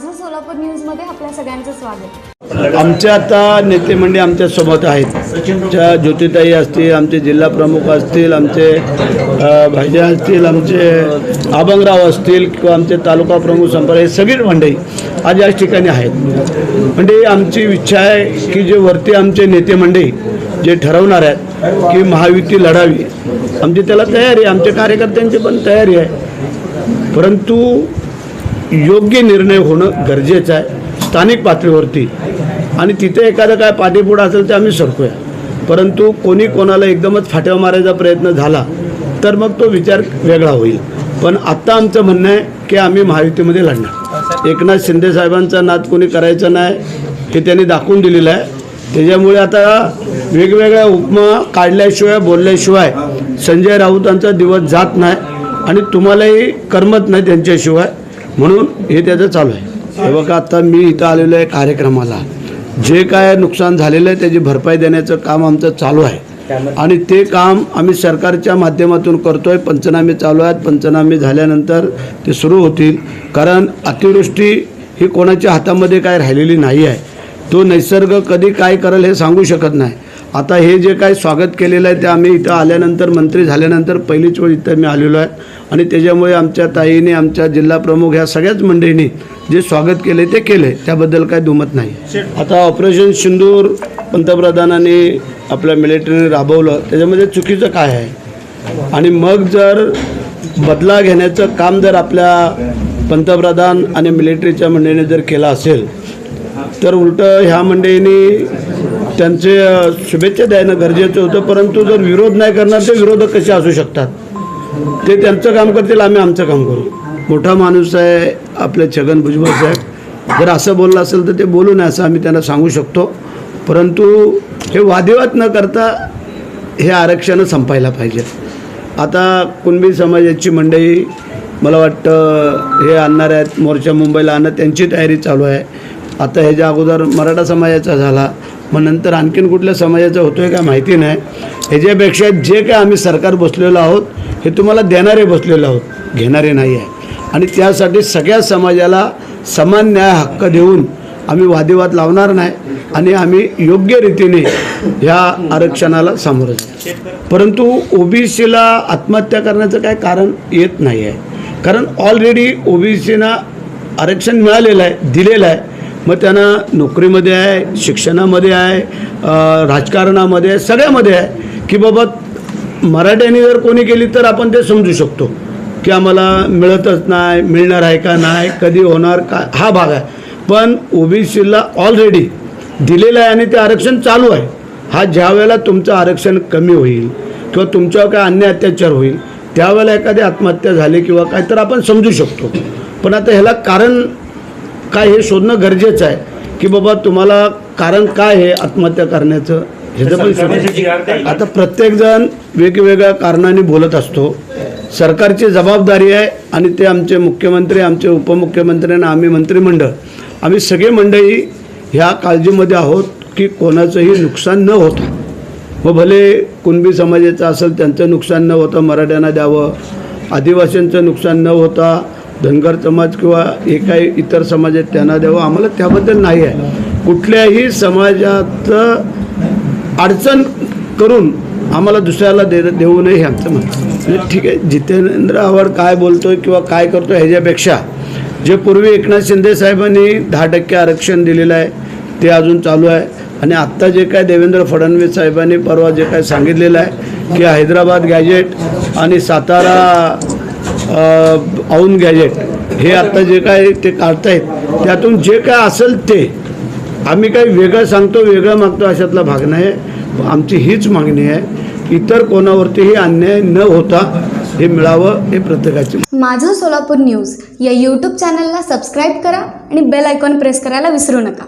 माझं सोलापूर न्यूजमध्ये आपल्या सगळ्यांचं स्वागत. आमच्या आता नेते मंडळी आमच्यासोबत आहेत. ज्या ज्योतिताई असतील आमचे जिल्हा प्रमुख असतील आमचे भाज्या भाईजा असतील आमचे आबंगराव असतील किंवा आमचे तालुका प्रमुख संपर्क हे सगळीच मंडळी आज याच ठिकाणी आहेत. म्हणजे आमची इच्छा आहे की जे वरती आमचे नेते मंडळी जे ठरवणार आहेत की महायुती लढावी आमची त्याला तयारी आहे आमच्या कार्यकर्त्यांची पण तयारी आहे. परंतु योग्य निर्णय होणं गरजेचं आहे. स्थानिक पातळीवरती. आणि तिथे एखादं काय पाठीपुढं असेल तर आम्ही सरकूया. परंतु कोणी कोणाला एकदमच फाट्या मारायचा प्रयत्न झाला तर मग तो विचार वेगळा होईल. पण आत्ता आमचं म्हणणं आहे की आम्ही महायुतीमध्ये लढणार. एकनाथ शिंदे साहेबांचा नाद कोणी करायचा नाही हे त्यांनी दाखवून दिलेलं आहे. त्याच्यामुळे आता वेगवेगळ्या उपमा काढल्याशिवाय बोलल्याशिवाय संजय राऊतांचा दिवस जात नाही आणि तुम्हालाही करमत नाही त्यांच्याशिवाय. म्हणून हे त्याचं चालू आहे. हे बघा आता मी इथं आलेलो आहे कार्यक्रमाला. जे काय नुकसान झालेलं आहे त्याची भरपाई देण्याचं काम आमचं चालू आहे. आणि ते काम आम्ही सरकारच्या माध्यमातून करतोय पंचनामे चालू आहेत. पंचनामे झाल्यानंतर ते सुरू होतील. कारण अतिवृष्टी ही कोणाच्या हातामध्ये काय राहिलेली नाही आहे. तो निसर्ग कधी काय करेल हे सांगू शकत नाही. आता हे जे काय स्वागत केलेलं आहे ते आम्ही इथं आल्यानंतर मंत्री झाल्यानंतर पहिलीच वेळ इथं मी आलेलो आहे. आणि त्याच्यामुळे आमच्या ताईने आमच्या जिल्हा प्रमुख ह्या सगळ्याच मंडळींनी जे स्वागत केले ते केले त्याबद्दल काय दुमत नाही. आता ऑपरेशन सिंदूर पंतप्रधानांनी आपल्या मिलिटरीने राबवलं. त्याच्यामध्ये चुकीचं काय आहे? आणि मग जर बदला घेण्याचं काम जर आपल्या पंतप्रधान आणि मिलिटरीच्या मंडळीने जर केलं असेल तर उलटं ह्या मंडळींनी त्यांचे शुभेच्छा द्यायनं गरजेचं होतं परंतु जर विरोध नाही करणार तर विरोधक कसे असू शकतात? ते त्यांचं काम करतील आम्ही आमचं काम करू. मोठा माणूस आहे आपले छगन भुजबळ साहेब. जर असं बोललं असेल तर ते बोलू नये असं आम्ही त्यांना सांगू शकतो. परंतु हे वादेवाद न करता हे आरक्षण संपायला पाहिजे. आता कुणबी समाजाची मंडळी मला वाटतं हे आणणार आहेत मोर्चा मुंबईला आणत त्यांची तयारी चालू आहे. आता ह्याच्या अगोदर मराठा समाजाचा झाला मग नंतर आणखीन कुठल्या समाजाचा होतो आहे काय माहिती नाही. ह्याच्यापेक्षा जे काय आम्ही सरकार बसलेलो आहोत हे तुम्हाला देणारे बसलेलो आहोत घेणारे नाही आहे. आणि त्यासाठी सगळ्या समाजाला समान न्याय हक्क देऊन आम्ही वादिवाद लावणार नाही आणि आम्ही योग्य रीतीने ह्या आरक्षणाला सामोरं जाऊ. परंतु ओबीसीला आत्महत्या करण्याचं काय कारण येत नाही आहे कारण ऑलरेडी ओबीसीना आरक्षण मिळालेलं आहे दिलेलं आहे. मग त्यांना नोकरीमध्ये आहे शिक्षणामध्ये आहे राजकारणामध्ये आहे सगळ्यामध्ये आहे की बाबा मराठ्यांनी जर कोणी केली तर आपण ते समजू शकतो की आम्हाला मिळतच नाही मिळणार आहे का नाही कधी होणार का हा भाग आहे. पण ओबीसीला ऑलरेडी दिलेलं आहे आणि ते आरक्षण चालू आहे. हा ज्या वेळेला तुमचं आरक्षण कमी होईल किंवा तुमच्यावर काय अन्य अत्याचार होईल त्यावेळेला एखादी आत्महत्या झाली किंवा काय तर आपण समजू शकतो. पण आता ह्याला कारण काय हे शोधणं गरजेचं आहे की बाबा तुम्हाला कारण काय आहे आत्महत्या करण्याचं? ह्याचं पण आता प्रत्येकजण वेगवेगळ्या कारणाने बोलत असतो. सरकारची जबाबदारी आहे आणि ते आमचे मुख्यमंत्री आमचे उपमुख्यमंत्री आणि आम्ही मंत्रिमंडळ आम्ही सगळे मंडळी ह्या काळजीमध्ये आहोत की कोणाचंही नुकसान न होतं. व भले कुणबी समाजाचं असेल त्यांचं नुकसान न होतं मराठ्यांना द्यावं आदिवासींचं नुकसान न होता धनगर समाज किंवा हे काही इतर समाज आहेत त्यांना द्यावं. आम्हाला त्याबद्दल नाही आहे. कुठल्याही समाजाचं अडचण करून आम्हाला दुसऱ्याला दे देऊ नये हे आमचं म्हणतं म्हणजे ठीक आहे जितेंद्र आव्हाड काय बोलतोय किंवा काय करतो ह्याच्यापेक्षा जे पूर्वी एकनाथ शिंदे साहेबांनी दहा टक्के आरक्षण दिलेलं आहे ते अजून चालू आहे. आणि आत्ता जे काय देवेंद्र फडणवीस साहेबांनी परवा जे काय सांगितलेलं आहे की हैदराबाद गॅजेट आणि सातारा औन गॅजेट हे आत्ता जे काय ते काढतायत त्यातून जे काय असेल ते आम्ही काही वेगळं सांगतो वेगळं मागतो अशातला भाग नाही आमची हीच मागणी आहे इतर कोणावरतीही अन्याय न होता हे मिळावं हे प्रत्येकाची माझं सोलापूर न्यूज या यूट्यूब चॅनलला सबस्क्राईब करा आणि बेल आयकॉन प्रेस करायला विसरू नका.